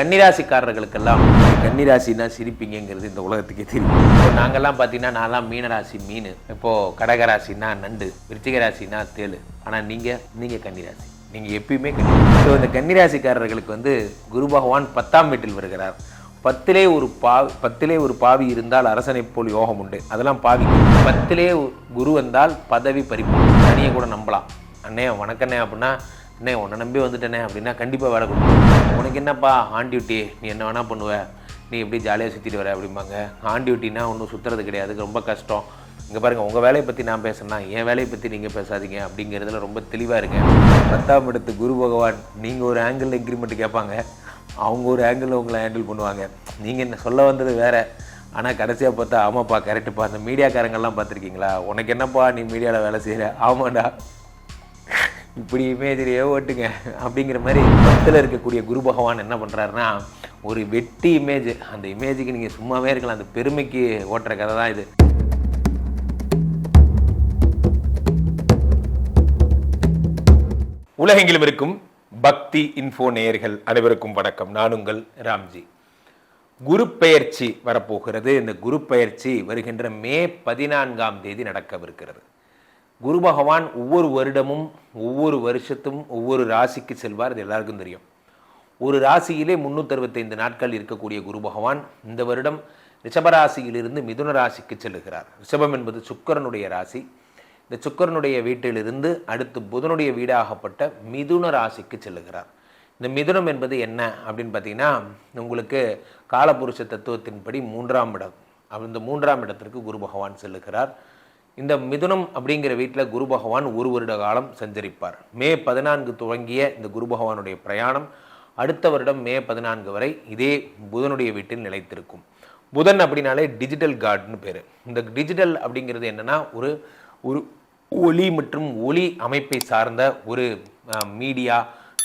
கன்னிராசிக்காரர்களுக்கெல்லாம் கன்னிராசினா சிரிப்பீங்கிறது இந்த உலகத்துக்கே தெரியும். இப்போ நாங்கள்லாம் பார்த்தீங்கன்னா நான்லாம் மீனராசி மீன் இப்போது கடகராசினா நண்டு விருச்சிக ராசினா தேளு. ஆனால் நீங்கள் நீங்கள் கன்னிராசி. நீங்கள் எப்பயுமே கன்னி ஸோ இந்த கன்னிராசிக்காரர்களுக்கு வந்து குரு பகவான் பத்தாம் வீட்டில் வருகிறார். பத்திலே ஒரு பாவி பத்திலே ஒரு பாவி இருந்தால் அரசனை போல் யோகம் உண்டு. அதெல்லாம் பாவி பத்திலே குரு வந்தால் பதவி பறிப்பு. தனியை கூட நம்பலாம். அண்ணே வணக்கண்ணே அப்படின்னா அண்ணே உன்னை நம்பி வந்துட்டேனே அப்படின்னா கண்டிப்பாக வேலை கொடுப்போம் உனக்கு என்னப்பா ஆன் டியூட்டி நீ என்ன வேணால் பண்ணுவ. நீ எப்படி ஜாலியாக சுற்றிட்டு வர அப்படிம்பாங்க. ஆன் டியூட்டினா ஒன்றும் சுற்றுறது கிடையாது. ரொம்ப கஷ்டம். இங்கே பாருங்கள் உங்கள் வேலையை பற்றி நான் பேசுனா என் வேலையை பற்றி நீங்கள் பேசாதீங்க அப்படிங்கிறதுல ரொம்ப தெளிவாக இருக்கேன் பத்தாம் இடத்து குரு பகவான் நீங்கள் ஒரு ஆங்கிளில் இன்க்ரிமெண்ட் கேட்பாங்க. அவங்க ஒரு ஆங்கிளில் உங்களை ஹேண்டில் பண்ணுவாங்க. நீங்கள் என்ன சொல்ல வந்தது வேறு. ஆனால் கடைசியாக பார்த்தா ஆமாப்பா கரெக்டுப்பா அந்த மீடியாக்காரங்கெல்லாம் பார்த்துருக்கீங்களா? உனக்கு என்னப்பா நீ மீடியாவில் வேலை செய்கிற ஆமாண்டா இப்படி இமேஜிலேயே ஓட்டுங்க. அப்படிங்கிற மாதிரி பத்தில் இருக்கக்கூடிய குரு பகவான் என்ன பண்ணுறாருன்னா ஒரு வெட்டி இமேஜ் அந்த இமேஜுக்கு நீங்கள் சும்மாவே இருக்கலாம். அந்த பெருமைக்கு ஓட்டுற கதை தான் இது. உலகெங்கிலும் இருக்கும் பக்தி இன்ஃபோ நேயர்கள் அனைவருக்கும் வணக்கம். நான் உங்கள் ராம்ஜி. குரு பெயர்ச்சி வரப்போகிறது. இந்த குரு பெயர்ச்சி வருகின்ற மே பதினான்காம் தேதி நடக்கவிருக்கிறது. குரு பகவான் ஒவ்வொரு வருடமும் ஒவ்வொரு வருஷத்தும் ஒவ்வொரு ராசிக்கு செல்வார் இது எல்லாருக்கும் தெரியும். ஒரு ராசியிலே முந்நூற்றறுபத்தைந்து நாட்கள் இருக்கக்கூடிய குரு பகவான் இந்த வருடம் ரிஷபராசியிலிருந்து மிதுன ராசிக்கு செல்லுகிறார். ரிஷபம் என்பது சுக்கரனுடைய ராசி. இந்த சுக்கரனுடைய வீட்டிலிருந்து அடுத்து புதனுடைய வீடாகப்பட்ட மிதுன ராசிக்கு செல்லுகிறார். இந்த மிதுனம் என்பது என்ன அப்படின்னு பார்த்தீங்கன்னா உங்களுக்கு காலபுருஷ தத்துவத்தின்படி மூன்றாம் இடம். அந்த இந்த மூன்றாம் இடத்திற்கு குரு பகவான் செல்லுகிறார். இந்த மிதுனம் அப்படிங்கிற வீட்டில் குரு பகவான் ஒரு வருட காலம் சஞ்சரிப்பார். மே பதினான்கு துவங்கிய இந்த குரு பகவானுடைய பிரயாணம் அடுத்த வருடம் மே பதினான்கு வரை இதே புதனுடைய வீட்டில் நிலைத்திருக்கும். புதன் அப்படின்னாலே டிஜிட்டல் கார்டுன்னு பேர். இந்த டிஜிட்டல் அப்படிங்கிறது என்னென்னா ஒரு ஒரு ஒளி மற்றும் ஒளி அமைப்பை சார்ந்த ஒரு மீடியா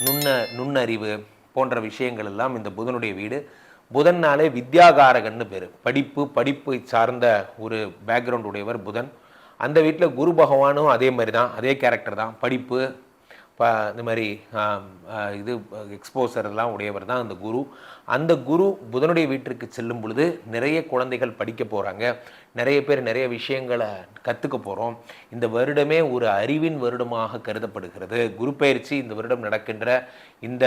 நுண்ண நுண்ணறிவு போன்ற விஷயங்கள் எல்லாம் இந்த புதனுடைய வீடு. புதன்னாலே வித்யாகாரகன்னு பேர். படிப்பு படிப்பை சார்ந்த ஒரு பேக்ரவுண்ட் உடையவர் புதன். அந்த வீட்டில் குரு பகவானும் அதே மாதிரி தான் அதே கேரக்டர் தான். படிப்பு இப்போ இந்த மாதிரி இது எக்ஸ்போசர் எல்லாம் உடையவர் தான் அந்த குரு. அந்த குரு புதனுடைய வீட்டிற்கு செல்லும் பொழுது நிறைய குழந்தைகள் படிக்க போகிறாங்க நிறைய பேர் நிறைய விஷயங்களை கற்றுக்க போகிறோம் இந்த வருடமே ஒரு அறிவின் வருடமாக கருதப்படுகிறது. குரு பயிற்சி இந்த வருடம் நடக்கின்ற இந்த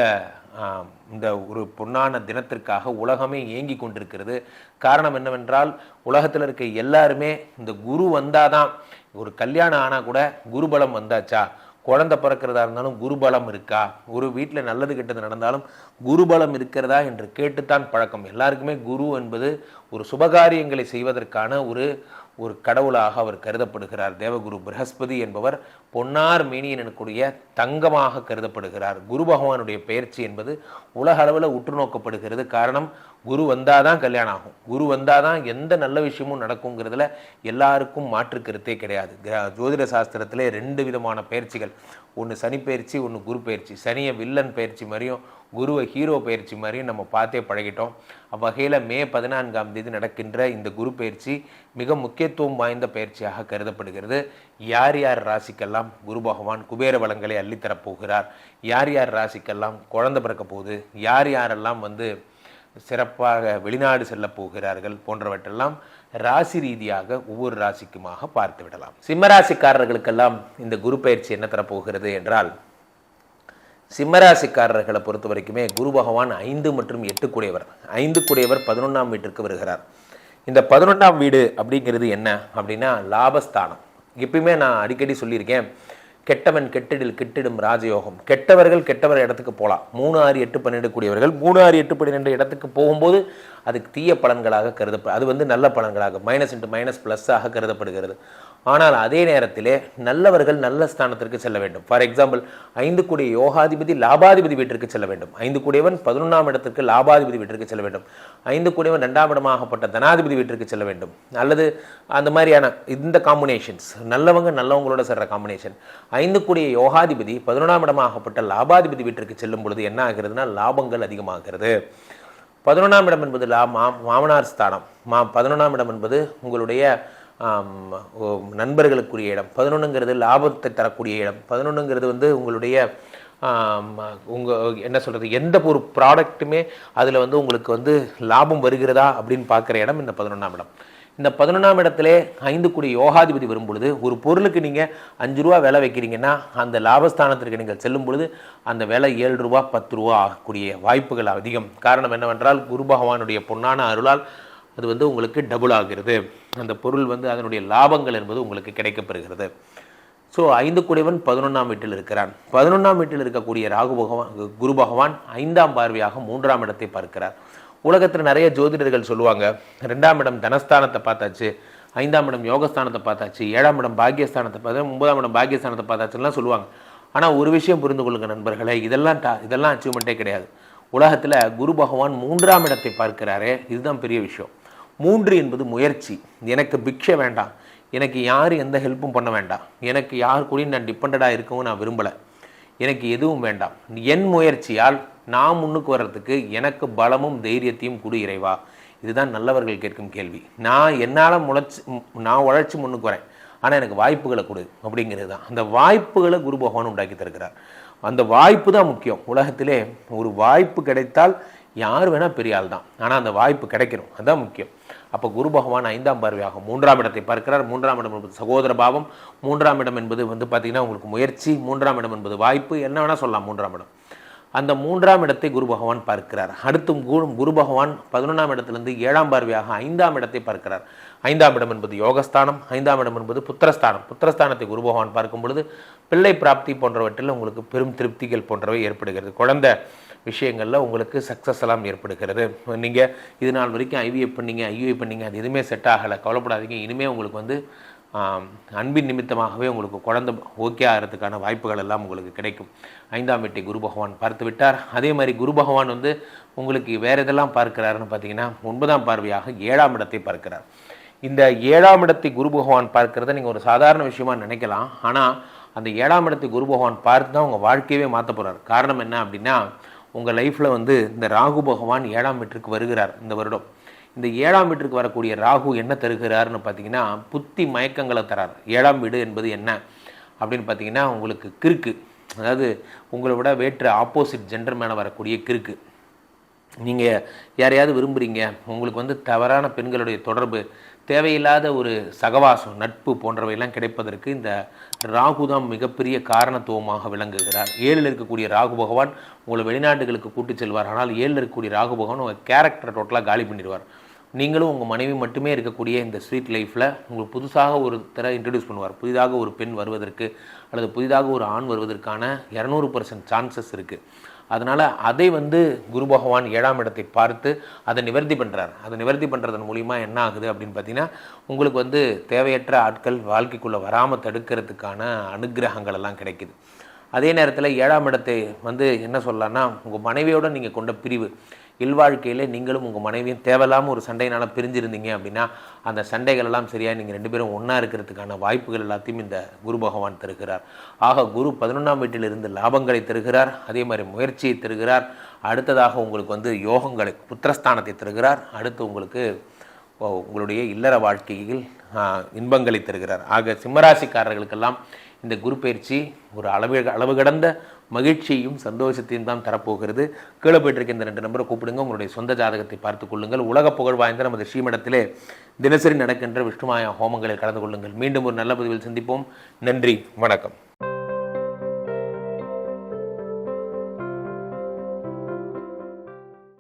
இந்த ஒரு பொன்னான தினத்திற்காக உலகமே ஏங்கி கொண்டிருக்கிறது. காரணம் என்னவென்றால் உலகத்தில் இருக்க எல்லாருமே இந்த குரு வந்தாதான் ஒரு கல்யாணம் ஆனால் கூட குருபலம் வந்தாச்சா? குழந்தை பிறக்கிறதா இருந்தாலும் குருபலம் இருக்கா? ஒரு வீட்டில் நல்லது கெட்டது நடந்தாலும் குருபலம் இருக்கிறதா என்று கேட்டுத்தான் பழக்கம். எல்லாருக்குமே குரு என்பது ஒரு சுபகாரியங்களை செய்வதற்கான ஒரு ஒரு கடவுளாக அவர் கருதப்படுகிறார். தேவகுரு பிரகஸ்பதி என்பவர் பொன்னார் மேனியன் எனக்கூடிய தங்கமாக கருதப்படுகிறார். குரு பகவானுடைய பெயர்ச்சி என்பது உலக அளவில் உற்று நோக்கப்படுகிறது காரணம் குரு வந்தால் தான் கல்யாணம் ஆகும். குரு வந்தால் தான் எந்த நல்ல விஷயமும் நடக்குங்கிறதுல எல்லாருக்கும் மாற்று கருத்தே கிடையாது. ஜோதிட சாஸ்திரத்திலே ரெண்டு விதமான பயிற்சிகள். ஒன்று சனி பயிற்சி ஒன்று குரு பயிற்சி. சனியை வில்லன் பயிற்சி மாதிரியும் குருவை ஹீரோ பயிற்சி மாதிரியும் நம்ம பார்த்தே பழகிட்டோம். அவ்வகையில் மே பதினான்காம் தேதி நடக்கின்ற இந்த குரு பயிற்சி மிக முக்கியத்துவம் வாய்ந்த பயிற்சியாக கருதப்படுகிறது. யார் யார் ராசிக்கெல்லாம் குரு பகவான் குபேர வளங்களை அள்ளித்தரப் போகிறார் யார் யார் ராசிக்கெல்லாம் குழந்தை பிறக்க போகுது? யார் யாரெல்லாம் வந்து சிறப்பாக வெளிநாடு செல்ல போகிறார்கள் போன்றவற்றெல்லாம் ராசி ரீதியாக ஒவ்வொரு ராசிக்குமாக பார்த்து விடலாம். சிம்மராசிக்காரர்களுக்கெல்லாம் இந்த குரு பயிற்சி என்ன தரப்போகிறது என்றால் சிம்மராசிக்காரர்களை பொறுத்த வரைக்குமே குரு பகவான் ஐந்து மற்றும் எட்டு கூடியவர். ஐந்து கூடியவர் பதினொன்றாம் வீட்டிற்கு வருகிறார். இந்த பதினொன்றாம் வீடு அப்படிங்கிறது என்ன அப்படின்னா லாபஸ்தானம். எப்பயுமே நான் அடிக்கடி சொல்லியிருக்கேன் கெட்டவன் கெட்டிடில் கெட்டிடும் ராஜயோகம். கெட்டவர்கள் கெட்டவர் இடத்துக்கு போகலாம். மூணு ஆறு எட்டு பன்னெண்டு கூடியவர்கள் மூணு ஆறு எட்டு பன்னிரெண்டு இடத்துக்கு போகும்போது அதுக்கு தீய பலன்களாக கருதப்ப அது வந்து நல்ல பலன்களாக மைனஸ் இன்ட்டு மைனஸ் ப்ளஸ்ஸாக கருதப்படுகிறது. ஆனால் அதே நேரத்திலே நல்லவர்கள் நல்ல ஸ்தானத்திற்கு செல்ல வேண்டும். ஃபார் எக்ஸாம்பிள் ஐந்து கூடிய யோகாதிபதி லாபாதிபதி வீட்டிற்கு செல்ல வேண்டும். ஐந்து கூடியவன் பதினொன்றாம் இடத்திற்கு லாபாதிபதி வீட்டிற்கு செல்ல வேண்டும். ஐந்து கூடியவன் ரெண்டாம் இடமாகப்பட்ட தனாதிபதி வீட்டிற்கு செல்ல வேண்டும். அல்லது அந்த மாதிரியான இந்த காம்பினேஷன்ஸ் நல்லவங்க நல்லவங்களோட செல்ற காம்பினேஷன் ஐந்து கூடிய யோகாதிபதி பதினொன்றாம் இடமாகப்பட்ட லாபாதிபதி வீட்டிற்கு செல்லும் பொழுது என்ன ஆகிறதுனா லாபங்கள் அதிகமாகிறது. பதினொன்றாம் இடம் என்பது லா மா மாமனார் ஸ்தானம். மா பதினொன்றாம் இடம் என்பது உங்களுடைய நண்பர்களுக்குரிய இடம். பதினொன்றுங்கிறது லாபத்தை தரக்கூடிய இடம். பதினொன்றுங்கிறது வந்து உங்களுடைய உங்கள் என்ன சொல்கிறது எந்த ஒரு ப்ராடக்ட்டுமே அதில் வந்து உங்களுக்கு வந்து லாபம் வருகிறதா அப்படின்னு பார்க்குற இடம் இந்த பதினொன்றாம் இடம். இந்த பதினொன்றாம் இடத்துல ஐந்து கூடிய யோகாதிபதி வரும் பொழுது ஒரு பொருளுக்கு நீங்கள் அஞ்சு ரூபா விலை வைக்கிறீங்கன்னா அந்த லாபஸ்தானத்திற்கு நீங்கள் செல்லும் பொழுது அந்த விலை ஏழு ரூபா பத்து ரூபா ஆகக்கூடிய வாய்ப்புகள் அதிகம். காரணம் என்னவென்றால் குரு பகவானுடைய பொன்னான அருளால் அது வந்து உங்களுக்கு டபுள் ஆகிறது. அந்த பொருள் வந்து அதனுடைய லாபங்கள் என்பது உங்களுக்கு கிடைக்கப்பெறுகிறது. ஸோ ஐந்து குடைவன் பதினொன்றாம் வீட்டில் இருக்கிறான். பதினொன்றாம் வீட்டில் இருக்கக்கூடிய ராகு பகவான் குரு பகவான் ஐந்தாம் பார்வையாக மூன்றாம் இடத்தை பார்க்கிறார். உலகத்தில் நிறைய ஜோதிடர்கள் சொல்லுவாங்க ரெண்டாம் இடம் தனஸ்தானத்தை பார்த்தாச்சு ஐந்தாம் இடம் யோகஸ்தானத்தை பார்த்தாச்சு ஏழாம் இடம் பாக்கியஸ்தானத்தை பார்த்தா ஒன்பதாம் இடம் பாக்கியஸ்தானத்தை பார்த்தாச்சுலாம் சொல்லுவாங்க. ஆனால் ஒரு விஷயம் புரிந்து கொள்ளுங்க நண்பர்களே இதெல்லாம் டா இதெல்லாம் அச்சீவ்மெண்ட்டே கிடையாது. உலகத்தில் குரு பகவான் மூன்றாம் இடத்தை பார்க்கிறாரே இதுதான் பெரிய விஷயம். மூன்று என்பது முயற்சி. எனக்கு பிக்ஷை வேண்டாம். எனக்கு யார் எந்த ஹெல்ப்பும் பண்ண வேண்டாம். எனக்கு யார் கூடயும் நான் டிபெண்டடாக இருக்கவும் நான் விரும்பலை. எனக்கு எதுவும் வேண்டாம். என் முயற்சியால் நான் முன்னுக்கு வர்றதுக்கு எனக்கு பலமும் தைரியத்தையும் கொடு இறைவா. இதுதான் நல்லவர்கள் கேட்கும் கேள்வி. நான் என்னால் முளைச்சி நான் உழைச்சி முன்னுக்கு வரேன். ஆனால் எனக்கு வாய்ப்புகளை கொடு அப்படிங்கிறது தான். அந்த வாய்ப்புகளை குரு பகவான் உண்டாக்கி தருகிறார். அந்த வாய்ப்பு தான் முக்கியம். உலகத்திலே ஒரு வாய்ப்பு கிடைத்தால் யார் வேணால் பெரிய ஆள் தான். ஆனால் அந்த வாய்ப்பு கிடைக்கணும். அதுதான் முக்கியம். அப்போ குரு பகவான் ஐந்தாம் பார்வையாகும். மூன்றாம் இடத்தை பார்க்கிறார். மூன்றாம் இடம் என்பது சகோதர பாவம். மூன்றாம் இடம் என்பது வந்து பார்த்திங்கன்னா உங்களுக்கு முயற்சி. மூன்றாம் இடம் என்பது வாய்ப்பு. என்ன வேணால் சொல்லலாம் மூன்றாம் இடம். அந்த மூன்றாம் இடத்தை குரு பகவான் பார்க்கிறார். அடுத்து குரு குரு பகவான் பதினொன்றாம் இடத்திலிருந்து ஏழாம் பார்வையாக ஐந்தாம் இடத்தை பார்க்கிறார். ஐந்தாம் இடம் என்பது யோகஸ்தானம். ஐந்தாம் இடம் என்பது புத்திரஸ்தானம். புத்திரஸ்தானத்தை குரு பகவான் பார்க்கும் பொழுது பிள்ளை பிராப்தி போன்றவற்றில் உங்களுக்கு பெரும் திருப்திகள் போன்றவை ஏற்படுகிறது. குழந்தை விஷயங்களில் உங்களுக்கு சக்ஸஸ் எல்லாம் ஏற்படுகிறது. நீங்கள் இது நாள் வரைக்கும் ஐவிஏ பண்ணீங்க ஐயுஐ பண்ணீங்க அது எதுவுமே செட் ஆகலை. கவலைப்படாதீங்க. இனிமேல் உங்களுக்கு வந்து அன்பின் நிமித்தமாகவே உங்களுக்கு குழந்தை ஓகே ஆகிறதுக்கான வாய்ப்புகள் எல்லாம் உங்களுக்கு கிடைக்கும். ஐந்தாம் வீட்டை குரு பகவான் பார்த்து விட்டார். அதே மாதிரி குரு பகவான் வந்து உங்களுக்கு வேறு எதெல்லாம் பார்க்கிறாருன்னு பார்த்தீங்கன்னா ஒன்பதாம் பார்வையாக ஏழாம் இடத்தை பார்க்கிறார். இந்த ஏழாம் இடத்தை குரு பகவான் பார்க்கிறத நீங்கள் ஒரு சாதாரண விஷயமா நினைக்கலாம். ஆனால் அந்த ஏழாம் இடத்தை குரு பகவான் பார்த்து தான் உங்கள் வாழ்க்கையவே மாற்ற போகிறார் காரணம் என்ன அப்படின்னா உங்கள் லைஃப்பில் வந்து இந்த ராகு பகவான் ஏழாம் வீட்டிற்கு வருகிறார் இந்த வருடம். இந்த ஏழாம் வீட்டிற்கு வரக்கூடிய ராகு என்ன தருகிறாருன்னு பார்த்தீங்கன்னா புத்தி மயக்கங்களை தரார். ஏழாம் வீடு என்பது என்ன? அப்படின்னு பார்த்தீங்கன்னா உங்களுக்கு கிறுக்கு. அதாவது உங்களை விட வேற்று ஆப்போசிட் ஜெண்டர் மேலே வரக்கூடிய கிறுக்கு. நீங்கள் யாரையாவது விரும்புகிறீங்க உங்களுக்கு வந்து தவறான பெண்களுடைய தொடர்பு தேவையில்லாத ஒரு சகவாசம் நட்பு போன்றவையெல்லாம் கிடைப்பதற்கு இந்த ராகு தான் மிகப்பெரிய காரணத்துவமாக விளங்குகிறார். ஏழில் இருக்கக்கூடிய ராகு பகவான் உங்களை வெளிநாட்டுகளுக்கு கூட்டிச் செல்வார். ஆனால் ஏழில் இருக்கக்கூடிய ராகு பகவான் உங்கள் கேரக்டரை டோட்டலாக காலி பண்ணிடுவார். நீங்களும் உங்கள் மனைவி மட்டுமே இருக்கக்கூடிய இந்த ஸ்வீட் லைஃப்பில் உங்களுக்கு புதுசாக ஒரு தர இன்ட்ரடியூஸ் பண்ணுவார். புதிதாக ஒரு பெண் வருவதற்கு அல்லது புதிதாக ஒரு ஆண் வருவதற்கான இரநூறு பர்சன்ட் சான்சஸ் இருக்குது அதனால் அதை வந்து குரு பகவான் ஏழாம் இடத்தை பார்த்து அதை நிவர்த்தி பண்ணுறார் அதை நிவர்த்தி பண்ணுறதன் மூலிமா என்ன ஆகுது அப்படின்னு பார்த்தீங்கன்னா உங்களுக்கு வந்து தேவையற்ற ஆட்கள் வாழ்க்கைக்குள்ளே வராமல் தடுக்கிறதுக்கான அனுகிரகங்கள் எல்லாம் கிடைக்குது. அதே நேரத்தில் ஏழாம் இடத்தை வந்து என்ன சொல்லலாம்னா உங்கள் மனைவியோடு நீங்கள் கொண்ட பிரிவு இல்வாழ்க்கையில் நீங்களும் உங்கள் மனைவியும் தேவையில்லாமல் ஒரு சண்டையினால் பிரிஞ்சிருந்தீங்க அப்படின்னா அந்த சண்டைகள் எல்லாம் சரியாக நீங்கள் ரெண்டு பேரும் ஒன்றா இருக்கிறதுக்கான வாய்ப்புகள் எல்லாத்தையும் இந்த குரு பகவான் தருகிறார். ஆக குரு பதினொன்றாம் வீட்டிலிருந்து லாபங்களை தருகிறார் அதே மாதிரி முயற்சியை தருகிறார். அடுத்ததாக உங்களுக்கு வந்து யோகங்களை புத்திரஸ்தானத்தை தருகிறார். அடுத்து உங்களுக்கு உங்களுடைய இல்லற வாழ்க்கையில் இன்பங்களை தருகிறார். ஆக சிம்மராசிக்காரர்களுக்கெல்லாம் இந்த குரு பயிற்சி ஒரு அளவு அளவு கடந்த மகிழ்ச்சியும் சந்தோஷத்தையும் தான் தரப்போகிறது. கீழே போயிட்டிருக்க இந்த ரெண்டு நம்பரை கூப்பிடுங்க. உங்களுடைய சொந்த ஜாதகத்தை பார்த்து கொள்ளுங்கள். உலக புகழ் வாய்ந்த நமது ஸ்ரீமடத்திலே தினசரி நடக்கின்ற விஷ்ணுமாயா ஹோமங்களில் கலந்து கொள்ளுங்கள். மீண்டும் ஒரு நல்ல பதிவில் சந்திப்போம். நன்றி. வணக்கம்.